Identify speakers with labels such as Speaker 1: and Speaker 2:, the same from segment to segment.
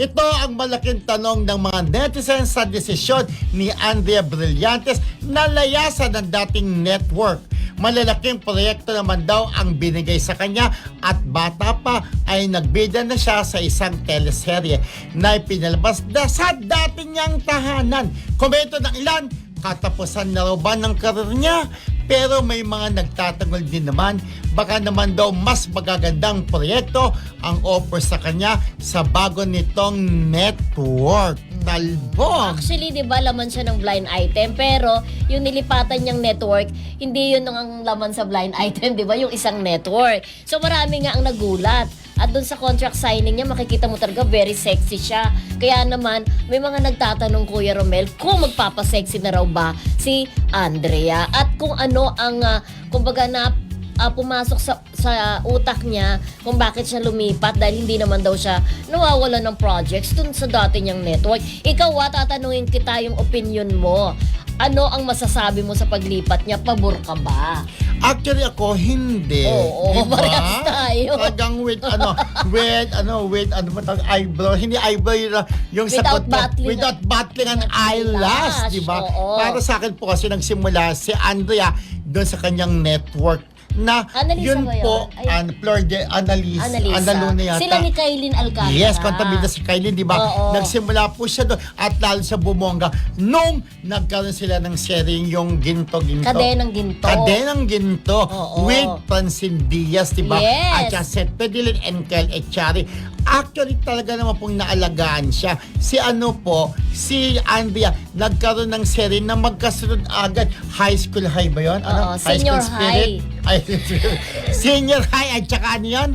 Speaker 1: Ito ang malaking tanong ng mga netizens sa desisyon ni Andrea Brillantes na layasan ng dating network. Malalaking proyekto naman daw ang binigay sa kanya at bata pa ay nagbida na siya sa isang teleserye na ipinalabas na sa dating niyang tahanan. Komento ng ilan, katapusan na raw ng karir niya? Pero may mga nagtatanggol din naman, baka naman daw mas magagandang proyekto ang offer sa kanya sa bago nitong network. Talbog!
Speaker 2: Actually, di ba, laman siya ng blind item. Pero, yung nilipatan niyang network, hindi yun ang laman sa blind item, di ba? Yung isang network. So, marami nga ang nagulat. At dun sa contract signing niya, makikita mo talaga very sexy siya. Kaya naman, may mga nagtatanong, Kuya Romel, kung magpapasexy na raw ba si Andrea. At kung ano ang, uh, kumbaga na ah, pumasok sa, sa utak niya kung bakit siya lumipat dahil hindi naman daw siya nawawala ng projects dun sa dati niyang network. Ikaw, ah, tatanungin kita yung opinion mo. Ano ang masasabi mo sa paglipat niya? Pabor ka ba?
Speaker 1: Actually ako hindi.
Speaker 2: Oo,
Speaker 1: Diba?
Speaker 2: parehas tayo.
Speaker 1: Talagang with ano, with ano, with ano ba tawag, eyebrow, hindi eyebrow yung, yung
Speaker 2: Without
Speaker 1: sagot
Speaker 2: battling-
Speaker 1: without battling an eyelash, di ba? Para sa akin po kasi nagsimula si Andrea doon sa kanyang network na
Speaker 2: Annalisa
Speaker 1: yun
Speaker 2: ba yun?
Speaker 1: po,
Speaker 2: Ay.
Speaker 1: an, Flor de Annalisa,
Speaker 2: Annalisa.
Speaker 1: Analuna yata.
Speaker 2: Sila ni Kailin Alcantara.
Speaker 1: Yes, kontabida si Kylie, di ba?
Speaker 2: Oo.
Speaker 1: Nagsimula po siya doon at lalo sa bumongga nung nagkaroon sila ng sharing yung ginto-ginto.
Speaker 2: Kadenang ginto.
Speaker 1: Kadenang ginto
Speaker 2: Oo.
Speaker 1: with Francine Diaz, di ba?
Speaker 2: Yes.
Speaker 1: At saka Seth Pedilin and Kel Echari. Actually, talaga naman pong naalagaan siya. Si ano po, si Andrea, nagkaroon ng serie na magkasunod agad. High school high ba yun? Ano?
Speaker 2: Oo, senior
Speaker 1: spirit? Ay, senior high at saka ano yun?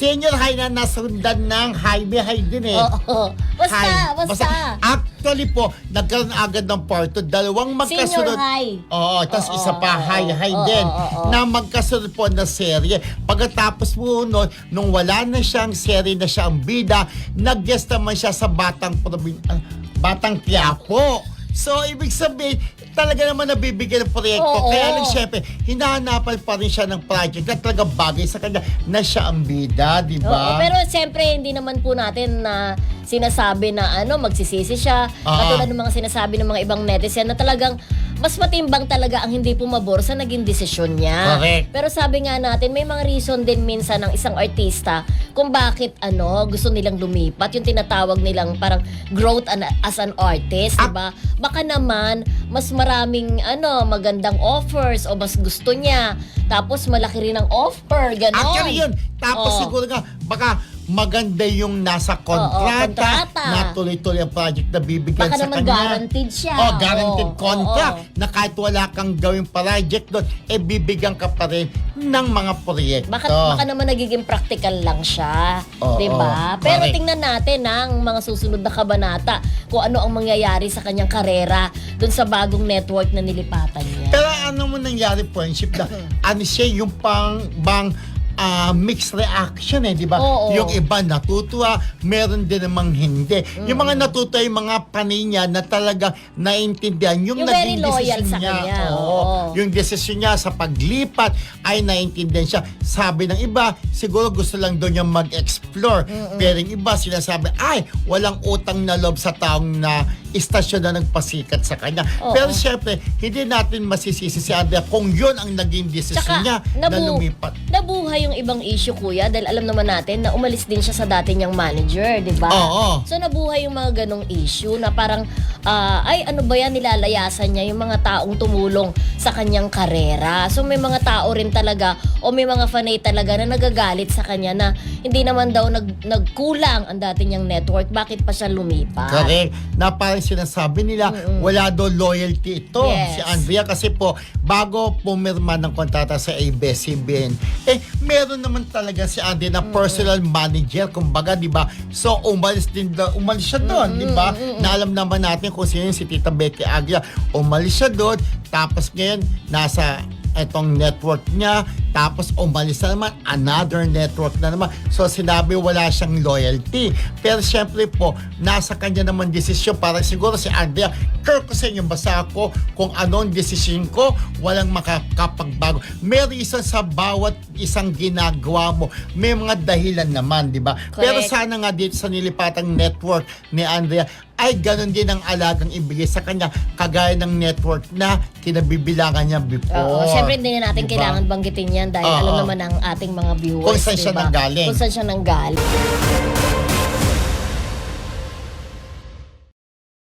Speaker 1: Senior high na nasundan ng high may high din eh.
Speaker 2: Oo. Basta,
Speaker 1: High.
Speaker 2: basta.
Speaker 1: Actually po, nagkaroon agad ng part two. Dalawang magkasunod.
Speaker 2: Senior high.
Speaker 1: Oo, tapos
Speaker 2: Oo,
Speaker 1: isa pa
Speaker 2: oo,
Speaker 1: high, high
Speaker 2: oo,
Speaker 1: din.
Speaker 2: oo, oo.
Speaker 1: Na magkasunod po na serye. Pagkatapos po nun, nung wala na siyang serye na siya ang bida, nag-guest naman siya sa Batang Provin- ah, Batang Quiapo. So, ibig sabihin, talaga naman nabibigyan ng proyekto.
Speaker 2: Oo.
Speaker 1: Kaya lang, syempre, hinahanapan pa rin siya ng project na talaga bagay sa kanya na siya ang bida, di
Speaker 2: Oo,
Speaker 1: ba?
Speaker 2: pero siyempre hindi naman po natin na sinasabi na ano magsisisi siya.
Speaker 1: Ah.
Speaker 2: Katulad ng mga sinasabi ng mga ibang netizen na talagang mas matimbang talaga ang hindi pumabor sa naging desisyon niya.
Speaker 1: Correct.
Speaker 2: Pero sabi nga natin, may mga reason din minsan ng isang artista kung bakit ano gusto nilang lumipat, yung tinatawag nilang parang growth an- as an artist,
Speaker 1: Ah.
Speaker 2: 'di ba? Baka naman mas maraming ano magandang offers o mas gusto niya. Tapos malaki rin ang offer, ganon.
Speaker 1: Actually yun. Tapos
Speaker 2: Oo.
Speaker 1: siguro nga, baka maganda yung nasa kontrata,
Speaker 2: kontrata.
Speaker 1: na tuloy-tuloy ang project na bibigyan
Speaker 2: Baka
Speaker 1: sa
Speaker 2: naman
Speaker 1: kanya.
Speaker 2: guaranteed siya.
Speaker 1: Oh, guaranteed
Speaker 2: Oo,
Speaker 1: contract
Speaker 2: oo.
Speaker 1: na kahit wala kang gawing project doon, eh bibigyan ka pa rin ng mga proyekto.
Speaker 2: Baka, baka naman nagiging practical lang siya.
Speaker 1: Oo,
Speaker 2: 'di ba? Pero
Speaker 1: correct.
Speaker 2: tingnan natin ang mga susunod na kabanata kung ano ang mangyayari sa kanyang karera dun sa bagong network na nilipatan niya.
Speaker 1: Pero ano mo nangyari friendship na ano siya yung pang bang ah, mixed reaction eh, di ba?
Speaker 2: Oo.
Speaker 1: Yung iba natutuwa, meron din namang hindi. Yung mga natutuwa, yung mga panay niya na talaga naintindihan yung,
Speaker 2: Yung
Speaker 1: naging
Speaker 2: very loyal sa
Speaker 1: niya.
Speaker 2: kanya,
Speaker 1: Oo.
Speaker 2: oo.
Speaker 1: Yung desisyon niya sa paglipat ay naintindihan siya. Sabi ng iba, siguro gusto lang doon niya mag-explore. Pero yung iba sinasabi, ay, walang utang na loob sa taong na istasyon na nagpasikat sa kanya.
Speaker 2: Oo.
Speaker 1: Pero syempre, hindi natin masisisi si Andrea kung yun ang naging desisyon
Speaker 2: Tsaka,
Speaker 1: niya na
Speaker 2: nabu-
Speaker 1: lumipat.
Speaker 2: nabuhay yung ibang issue, kuya, dahil alam naman natin na umalis din siya sa dati niyang manager, di ba?
Speaker 1: Oo.
Speaker 2: So, nabuhay yung mga ganong issue na parang, ah, ay, ano ba yan, nilalayasan niya yung mga taong tumulong sa kanyang karera. So, may mga tao rin talaga, o may mga fanay talaga na nagagalit sa kanya na hindi naman daw nag, nagkulang ang dati niyang network. Bakit pa siya lumipat?
Speaker 1: Correct. Na parang sinasabi nila, wala daw loyalty ito
Speaker 2: Yes.
Speaker 1: si Andrea kasi po, bago pumirma ng kontrata sa ABS-CBN, eh, meron naman talaga si Andrea na personal manager, kumbaga, di ba? So, umalis din, daw- umalis siya doon, di ba? Na alam naman natin kung sino yung si Tita Becky Aguilar. Umalis siya doon, tapos ngayon, nasa etong network niya, Tapos umalis na naman, another network na naman. So sinabi wala siyang loyalty. Pero syempre po, nasa kanya naman desisyon para siguro si Andrea, care ko sa inyo, basta ako kung anong desisyon ko, walang makakapagbago. May reason sa bawat isang ginagawa mo. May mga dahilan naman, di ba? Pero sana nga dito sa nilipatang network ni Andrea, ay ganun din ang alagang ibigay sa kanya kagaya ng network na kinabibilangan niya before.
Speaker 2: Oo, syempre hindi na natin
Speaker 1: Diba?
Speaker 2: kailangan banggitin yan dahil
Speaker 1: Oo.
Speaker 2: alam naman ng ating mga viewers.
Speaker 1: Kung saan siya
Speaker 2: diba?
Speaker 1: nanggaling.
Speaker 2: Kung saan siya nanggaling.